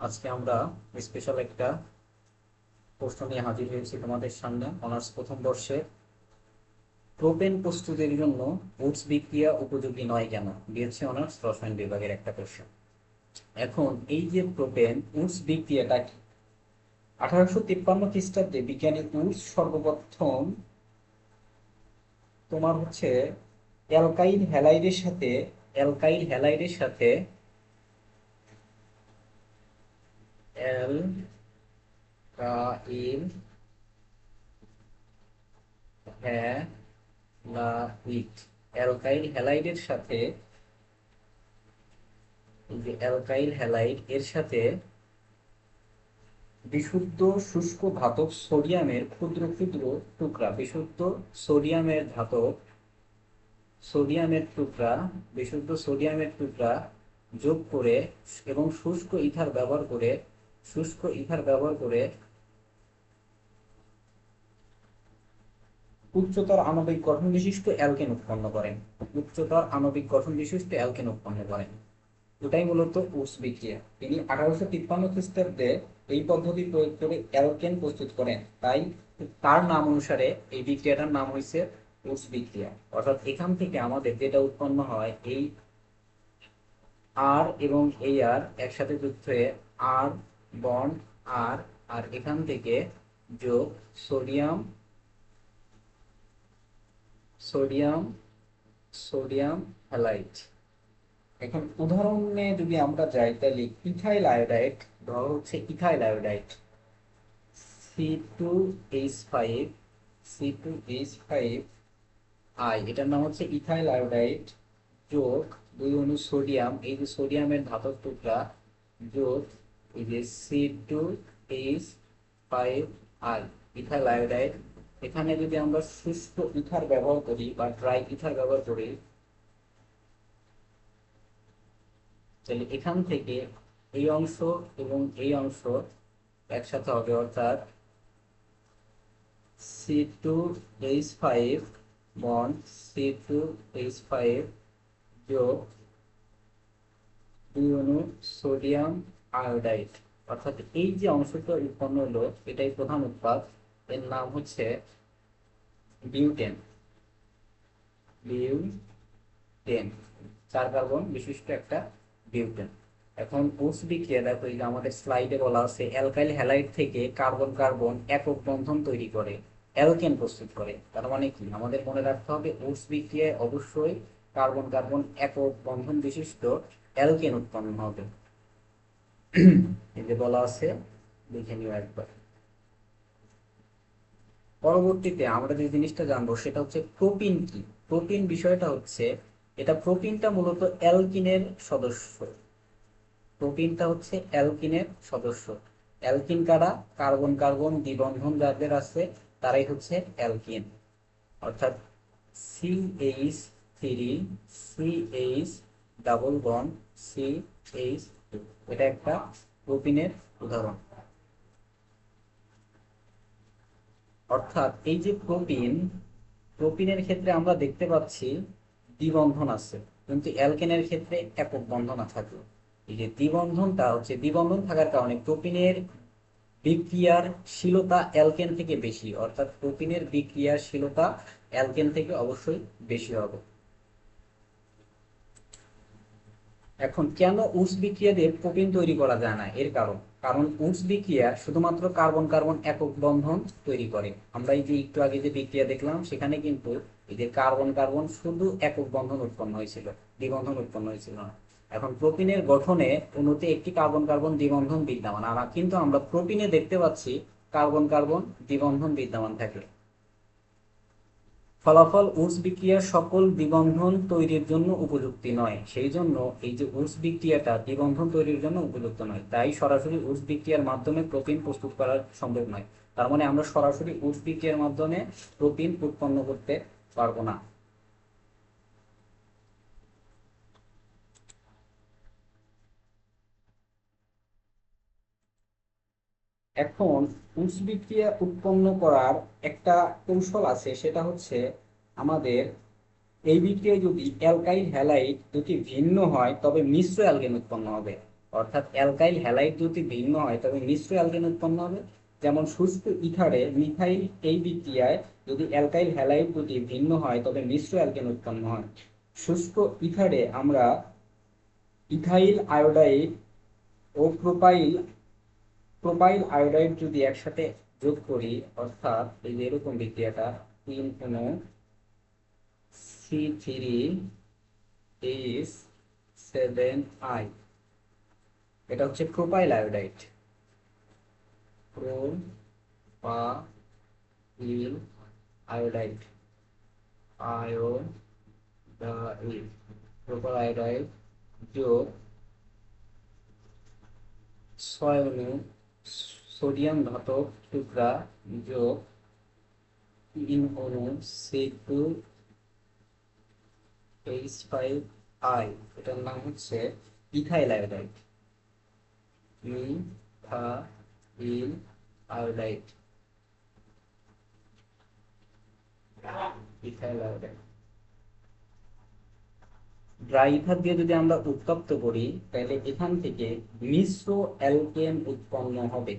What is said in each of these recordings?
আজকে আমরা স্পেশাল একটা প্রশ্ন নিয়ে হাজির হয়েছি তোমাদের সামনে। অনার্স প্রথম বর্ষে প্রোপেন প্রস্তুতির জন্য উডস বিক্রিয়া উপযোগী নয় কেন? দিয়েছে অনার্স রসায়ন বিভাগের একটা প্রশ্ন। এখন, এই যে প্রোপেন উডস বিক্রিয়াটা কি? আঠারোশো তিপ্পান্ন খ্রিস্টাব্দে বিজ্ঞানী উডস সর্বপ্রথম তোমার হচ্ছে অ্যালকাইল হ্যালাইডের সাথে, অ্যালকাইল হ্যালাইডের সাথে অ্যালকাইল হ্যালাইড অ্যালকাইল হ্যালাইডের সাথে যে অ্যালকাইল হ্যালাইড এর সাথে বিশুদ্ধ শুষ্ক ধাতব সোডিয়ামের ক্ষুদ্র ক্ষুদ্র টুকরা, বিশুদ্ধ সোডিয়ামের ধাতব সোডিয়ামের টুকরা, বিশুদ্ধ সোডিয়ামের টুকরা যোগ করে এবং শুষ্ক ইথার ব্যবহার করে শুষ্ক ইথার ব্যবহার করে উচ্চতর আণবিক গঠন বিশিষ্ট অ্যালকেন উৎপন্ন করেন। উচ্চতর আণবিক গঠন বিশিষ্ট অ্যালকেন উৎপন্ন করেন। এটাই মূলত উস বিক্রিয়া। তিনি আঠারোশো তিপ্পান্ন খ্রিস্টাব্দে এই পদ্ধতি প্রয়োগ করে অ্যালকেন প্রস্তুত করেন। তাই তার নাম অনুসারে এই বিক্রিয়াটার নাম হয়েছে উস বিক্রিয়া। অর্থাৎ এখান থেকে আমাদের যেটা উৎপন্ন হয়, এই আর এবং এই আর একসাথে যুক্ত হয়ে আর বন্ড আর আর এখান থেকে যোগ সোডিয়াম সোডিয়াম সোডিয়াম হ্যালাইড এখন উদাহরণে যদি আমরা যাই, তাহলে ইথাইল আয়োডাইড ধরো হচ্ছে ethyl iodide C two H five C two H five I এটার নাম হচ্ছে ইথাইল আয়োডাইড যোগ দুই অণু সোডিয়াম। এই যে সোডিয়ামের ধাতব টুকরা যোগ এই যে C two H five iodide এখানে যদি আমরা শুষ্ক ইথার ব্যবহার করি বা ড্রাই ইথার ব্যবহার করি, তাহলে এখান থেকে এই অংশ এবং এই অংশ একসাথে হবে, অর্থাৎ C two H five bond C two H five যোগ দুই অণু সোডিয়াম আয়োডাইড অর্থাৎ এই যে অংশটা উৎপন্ন হলো, এটাই প্রধান উৎপাদ। এর নাম হচ্ছে বিউটেন। বিউটেন। চার কার্বন বিশিষ্ট একটা বিউটেন। এখন কোষ বিক্রিয়া, দেখো এই যে আমাদের স্লাইডে বলা আছে, অ্যালকাইল হ্যালাইড থেকে কার্বন কার্বন একক বন্ধন তৈরি করে, অ্যালকেন প্রস্তুত করে। তার মানে কি? আমাদের মনে রাখতে হবে ওস বিক্রিয়ায় অবশ্যই কার্বন কার্বন একক বন্ধন বিশিষ্ট অ্যালকেন উৎপন্ন হবে। যে বলা আছে দেখে নিও একবার। পরবর্তীতে আমরা যে জিনিসটা জানব, সেটা হচ্ছে প্রোটিন কি? প্রোটিন বিষয়টা হচ্ছে, এটা প্রোটিনটা মূলত অ্যালকিনের সদস্য। প্রোটিনটা হচ্ছে অ্যালকিনের সদস্য। অ্যালকিন কারা? কার্বন কার্বন, দ্বিবন্ধন যাদের আছে, তারাই হচ্ছে অ্যালকিন। অর্থাৎ C H three C H double bond C H এটা একটা প্রোটিনের উদাহরণ। অর্থাৎ এই যে প্রোটিন প্রোটিনের ক্ষেত্রে আমরা দেখতে পাচ্ছি দ্বিবন্ধন আছে, কিন্তু অ্যালকেনের ক্ষেত্রে একক বন্ধন থাকে এই যে দ্বিবন্ধনটা হচ্ছে, দ্বিবন্ধন থাকার কারণে প্রোটিনের বিক্রিয়ার শীলতা অ্যালকেন থেকে বেশি, অর্থাৎ প্রোটিনের বিক্রিয়ার শীলতা অ্যালকেন থেকে অবশ্যই বেশি হবে। এখন কেন উস বিক্রিয়া দিয়ে প্রোটিন তৈরি করা যায় না? এর কারণ। কারণ উস বিক্রিয়া শুধুমাত্র কার্বন কার্বন একক বন্ধন তৈরি করে। আমরা এই যে একটু আগে যে বিক্রিয়া দেখলাম, সেখানে কিন্তু এই যে কার্বন কার্বন শুধু একক বন্ধন উৎপন্ন হয়েছিল, দ্বিবন্ধন উৎপন্ন হয়েছিল না। এখন প্রোটিনের গঠনে অণুতে একটি কার্বন কার্বন দ্বিবন্ধন বিদ্যমান। আর কিন্তু আমরা প্রোটিনে দেখতে পাচ্ছি কার্বন কার্বন দ্বিবন্ধন বিদ্যমান থাকে। ফলাফল উস বিক্রিয়ার সকল দ্বিবন্ধন তৈরির জন্য উপযুক্তি নয়। সেই জন্য এই যে উস বিক্রিয়াটা দ্বিবন্ধন তৈরির জন্য উপযুক্ত নয়। তাই সরাসরি উস বিক্রিয়ার মাধ্যমে প্রোটিন প্রস্তুত করা সম্ভব নয়। তার মানে আমরা সরাসরি উস বিক্রিয়ার মাধ্যমে প্রোটিন উৎপন্ন করতে পারব না। এখন উস বিক্রিয়া উৎপন্ন করার একটা কৌশল আছে, সেটা হচ্ছে আমাদের এই বিক্রিয়ায় যদি অ্যালকাইল হ্যালাইড দুটি ভিন্ন হয়, তবে মিশ্র অ্যালকেন উৎপন্ন হবে। অর্থাৎ অ্যালকাইল হ্যালাইড যদি ভিন্ন হয়, তবে মিশ্র অ্যালকেন উৎপন্ন হবে। যেমন শুষ্ক ইথারে মিথাইল এই বিক্রিয়ায় যদি অ্যালকাইল হ্যালাইড দুটি ভিন্ন হয়, তবে মিশ্র অ্যালকেন উৎপন্ন হয়। শুষ্ক ইথারে আমরা ইথাইল আয়োডাইড ও প্রোপাইল প্রোপাইল আয়োডাইড যদি একসাথে যোগ করি, অর্থাৎ এই যে এরকম বিক্রিয়াটা, তিন কোনো C three H seven I. এটা হচ্ছে propyl iodide propyl iodide iodide propyl iodide যোগ ছয় অণু সোডিয়াম ধাতব টুকরা যোগ তিন অণু C two H five I এটার নাম হচ্ছে ethyl iodide ethyl iodide ethyl iodide dry ether দিয়ে যদি আমরা উত্তপ্ত করি, তাহলে এখান থেকে মিশ্র অ্যালকেন উৎপন্ন হবে।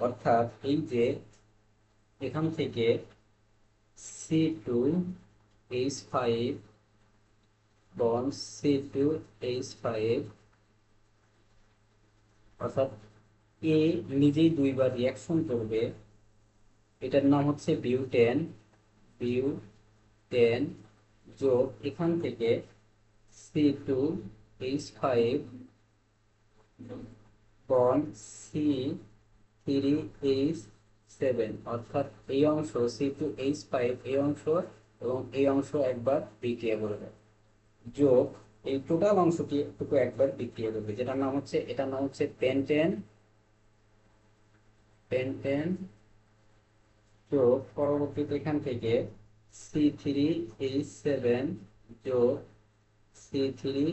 অর্থাৎ এই যে এখান থেকে C two H five bond C two H five অর্থাৎ এ নিজেই দুইবার রিয়াকশন করবে। এটার নাম হচ্ছে বিউটেন বিউটেন যোগ এখান থেকে C two H five bond C three H seven অর্থাৎ এই অংশ সি টু এইচ ফাইভ এই অংশ এবং এই অংশ একবার বিক্রিয়া করবে। যোগ এই টোটাল অংশটি টুকু একবার বিক্রিয়া করবে। যেটার নাম হচ্ছে, এটার নাম হচ্ছে পেন্টেন পেন্টেন যোগ পরবর্তীতে এখান থেকে সি থ্রি এইচ সেভেন যোগ সি থ্রি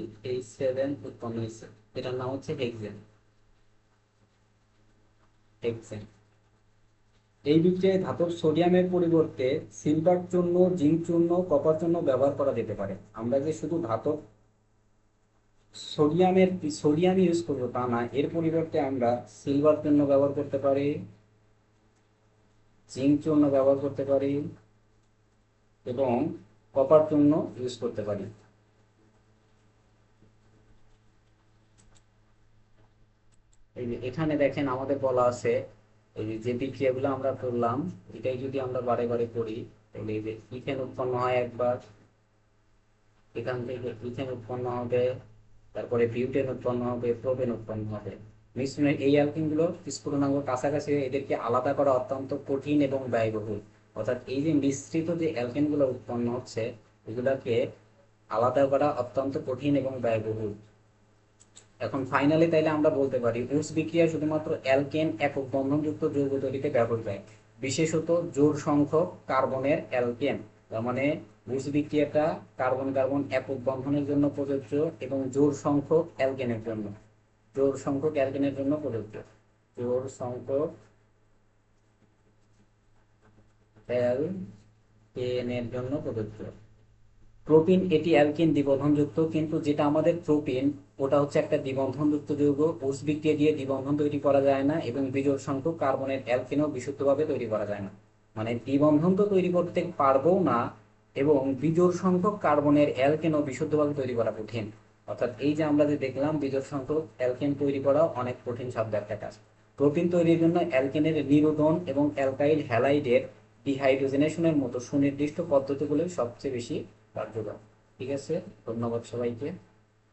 এই বিক্রিয়ায় ধাতব সোডিয়ামের পরিবর্তে সিলভার চূর্ণ জিঙ্ক চূর্ণ কপার চূর্ণ ব্যবহার করা যেতে পারে। আমরা যে শুধু ধাতব সোডিয়ামের সোডিয়াম ইউজ করব তা না, এর পরিবর্তে আমরা সিলভার চূর্ণ ব্যবহার করতে পারি জিঙ্ক চূর্ণ ব্যবহার করতে পারি এবং কপার চূর্ণ ইউজ করতে পারি। এখানে দেখেন আমাদের বলা আছে, এই যে বিক্রিয়াগুলো আমরা করলাম, এটাই যদি আমরা বারে বারে করি, তাহলে এই যে ইথেন উৎপন্ন হয় একবার, এখান থেকে ইথেন উৎপন্ন হবে, তারপরে বিউটেন উৎপন্ন হবে, প্রোপেন উৎপন্ন হবে। মিশ্রণের এই অ্যালকিনগুলো স্ফুটনাঙ্গ কাছাকাছি এদেরকে আলাদা করা অত্যন্ত কঠিন এবং ব্যয়বহুল। অর্থাৎ এই যে মিশ্রিত যে অ্যালকেনগুলো উৎপন্ন হচ্ছে, এগুলাকে আলাদা করা অত্যন্ত কঠিন এবং ব্যয়বহুল। এখন ফাইনালি তাইলে আমরা বলতে পারি উস বিক্রিয়া শুধুমাত্র অ্যালকেন একক বন্ধনযুক্ত যৌগ তৈরিতে ব্যবহৃত হয়। বিশেষত জোর সংখ্যক কার্বনের অ্যালকেন তার মানে উস বিক্রিয়াটা কার্বন কার্বন একক বন্ধনের জন্য প্রযোজ্য এবং জোর সংখ্যক অ্যালকেনের জন্য। জোর সংখ্যক অ্যালকেনের জন্য প্রযোজ্য। জোর সংখ্যক অ্যালকেনের জন্য প্রযোজ্য। প্রোপিন এটি অ্যালকিন দ্বিবন্ধনযুক্ত, কিন্তু যেটা আমাদের প্রোপিন ওটা হচ্ছে একটা দ্বিবন্ধনযুক্ত যৌগ উস বিক্রিয়া দিয়ে দ্বিবন্ধন তৈরি করা যায় না এবং বিজোড় সংখ্যক কার্বনের অ্যালকিনও বিশুদ্ধভাবে তৈরি করা যায় না। মানে দ্বিবন্ধন তো তৈরি করতে পারব না এবং বিজোড় সংখ্যক কার্বনের অ্যালকেনও বিশুদ্ধভাবে তৈরি করা কঠিন। অর্থাৎ এই যে আমরা যে দেখলাম, বিজোড় সংখ্যক অ্যালকেন তৈরি করা অনেক কঠিন সাধ্য একটা কাজ। প্রোটিন তৈরির জন্য অ্যালকেনের নিরোধন এবং অ্যালকাইল হ্যালাইডের ডিহাইড্রোজেনেশনের মতো সুনির্দিষ্ট পদ্ধতিগুলোই সবচেয়ে বেশি কার্যকর। ঠিক আছে? ধন্যবাদ সবাইকে।